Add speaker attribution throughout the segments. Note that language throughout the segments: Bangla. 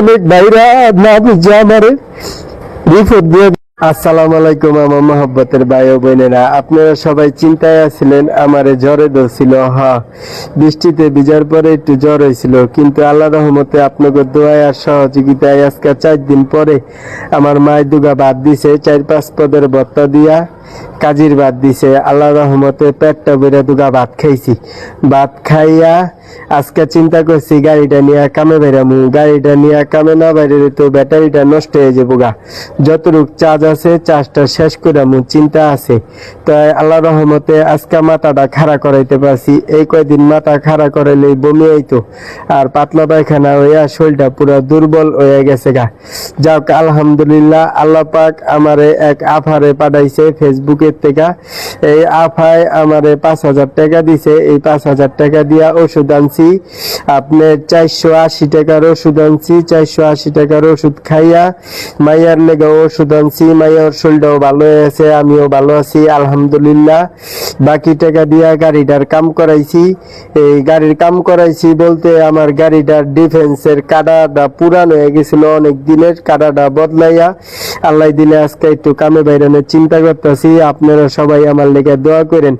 Speaker 1: অনেক ভাইরা না রিপোর্ট দিয়ে আলাইকুম আমার মহব্বতের ভাই ও বোনেরা। আপনারা সবাই চিন্তায় আছিলেন জ্বরে ধরছিল। হা, বৃষ্টিতে পরে একটু জ্বর হয়েছিল। কিন্তু আল্লাহ রহমতে আপনাদের দোয়ায় আর সহযোগিতায় আজকে চার দিন পরে আমার মায়ের দুগা বাদ দিছে, চার পাঁচ পদের ভত্তা দিয়া কাজির ভাত দিছে। আল্লাহ রহমতে পেটটা বেড়ে দুগা ভাত খাইছি। ভাত খাইয়া আজকে চিন্তা করছি গাড়িটা নিয়ে কামে বেরামু গাড়িটা নিয়ে কামে না বাইরে তো ব্যাটারিটা নষ্ট হয়ে যাব গা। যতটুক চার্জ আছে চার্জটা শেষ করামু চিন্তা আছে। তাই আল্লাহ রহমতে আজকে মাথাটা খাড়া করাইতে পারছি। এই কয়দিন মাথা খাড়া করাইলে বমি আইতো। আর পাতলা পায়খানা হইয়া শরীরটা পুরো দুর্বল হয়ে গেছে গা। যাক, আলহামদুলিল্লাহ, আল্লাহ পাক আমারে এক আফারে পাঠাইছে ফেসবুকের থেকে। এই আফায় আমারে পাঁচ হাজার টাকা দিছে। এই পাঁচ হাজার টাকা দিয়া ওষুধ আনছি। আপনি চারশো আশি টাকার ওষুধ আনছি, চারশো আশি টাকার ওষুধ খাইয়া মাইয়ার লেগে ওষুধ আনছি। মাইয়ার শরীরটাও ভালো হয়েছে, আমিও ভালো আছি, আলহামদুলিল্লাহ। বাকি টাকা দিয়া গাড়িটার কাম করাইছি। এই গাড়ির কাম করাইছি বলতে আমার গাড়িটার ডিফেন্সের কাটাটা পুরানো হয়ে গেছিল অনেক দিনের কাটাটা বদলাইয়া। আল্লাহ দিলে আজকে একটু কামে বাইরানোর চিন্তা করতেছি, আপনারা সবাই আমার লেগে দোয়া করেন।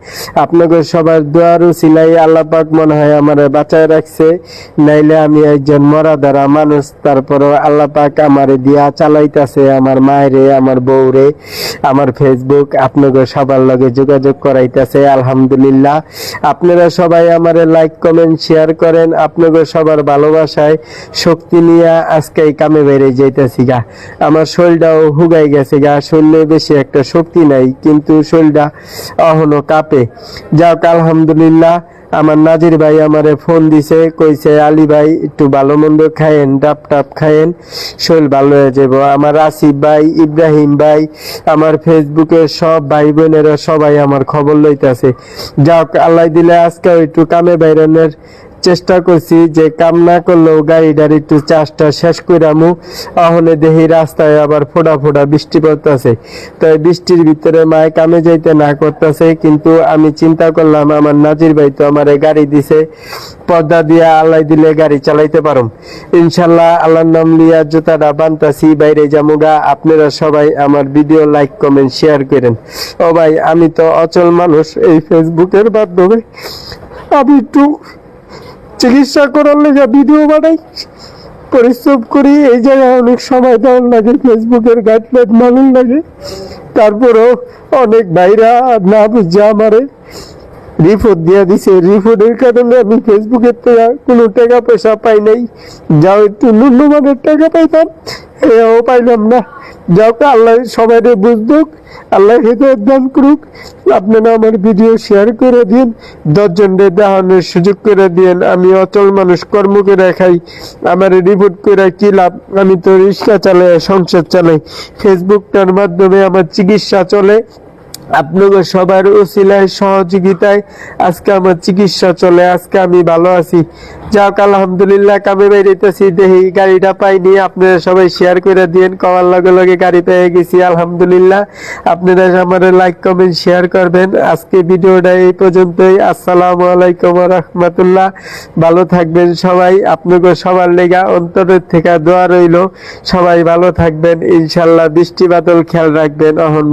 Speaker 1: আপনাকে সবার দোয়ার উচিলাই আল্লাহ পাক মনে হয় আমার বাঁচায় রাখছে, নাইলে আমি একজন মরা দ্বারা মানুষ, তারপরও আল্লাহ পাক আমারে দিয়া চালাইতাছে, আমার মায়েরে, আমার বউরে, আমার ফেসবুক আপনাকে সবার লগে যোগাযোগ করাইতেছে, আলহামদুলিল্লাহ। আপনারা সবাই আমারে লাইক কমেন্ট শেয়ার করেন, আপনাকে সবার ভালোবাসায় শক্তি নিয়ে আজকে কামে বেড়ে যাইতেছি গা। আমার শরীরটাও হুগাই গেছে গা, শরীরে বেশি একটা শক্তি নাই, কিন্তু শরীরটা অহনো কাঁপে। যাক, আলহামদুলিল্লাহ আমার নাজির ভাই আমারে ফোন দিছে, কইছে, আলী ভাই, একটু ভালো মন্দ খায়েন, ডাব টাপ খায়েন, শরীর ভালো হয়ে যাব। আমার আসিফ ভাই, ইব্রাহিম ভাই, আমার ফেসবুকে সব ভাই বোনেরা সবাই আমার খবর লইতেছে। যাক, আল্লাহ দিলে আজকে একটু কামে বাইরানোর চেষ্টা করছি যে কাম না করলেও গাড়িটার একটু চাষটা শেষ করামু অহনে দেহি রাস্তায় আবার ফোটা ফোটা বৃষ্টি পড়তেছে। তাই বৃষ্টির ভিতরে মায় কামে যাইতে না করতেছে, কিন্তু আমি চিন্তা করলাম আমার নাজির ভাই তো আমারে গাড়ি দিছে, পর্দা দিয়া আল্লাহ দিলে গাড়ি চালাইতে পারুম। ইনশাল্লাহ আল্লাহর নাম লিয়া জুতাটা বানতাছি, বাইরে জামুগা আপনারা সবাই আমার ভিডিও লাইক, কমেন্ট, শেয়ার করেন। ও ভাই, আমি তো অচল মানুষ এই ফেসবুকের মাধ্যমে। আমি একটু চিকিৎসা করার লেগে ভিডিও বানাই। পরিশ্রম করি, এই জায়গায় অনেক সময় দেওয়ার লাগে, ফেসবুকের গাইডলাইন মানুষ লাগে। তারপরেও অনেক ভাইরা না বুঝে আমারে রিপোর্ট দিয়ে দিছে। রিপোর্টের কারণে আমি ফেসবুকের থেকে কোনো টাকা পয়সা পাই নাই। যাও একটু ন্যূনমানের টাকা পাইতাম, এও পাইলাম না। যাও আল্লাহ সবাই বুঝদুক, আল্লাহ হেদায়ত দান করুক। আপনারা আমার ভিডিও শেয়ার করে দিন দশজন দেখানোর সুযোগ করে দিন আমি অচল মানুষ, কর্ম করে খাই। আমার রিপোর্ট করে কি লাভ? আমি তো রিক্সা চালাই, সংসার চালাই। ফেসবুকটার মাধ্যমে আমার চিকিৎসা চলে। আপনাদের সবার উসিলায় সহযোগিতায় আজকে আমার চিকিৎসা চলে, আজকে আমি ভালো আছি। যাক, আলহামদুলিল্লাহ, কামে বেরিতেছি দেখি গাড়িটা পাইনি, আপনারা সবাই শেয়ার করে দিন কমার লগে লগে গাড়ি পেয়ে গেছি, আলহামদুলিল্লাহ। আপনারা আমার লাইক কমেন্ট শেয়ার করবেন। আজকে ভিডিওটা এই পর্যন্তই, আসসালামু আলাইকুম রহমতুল্লাহ। ভালো থাকবেন সবাই, আপনাদের সবার লেগা অন্তরের থেকে দোয়া রইল। সবাই ভালো থাকবেন, ইনশাল্লাহ, বৃষ্টি বাদল খেয়াল রাখবেন, অহন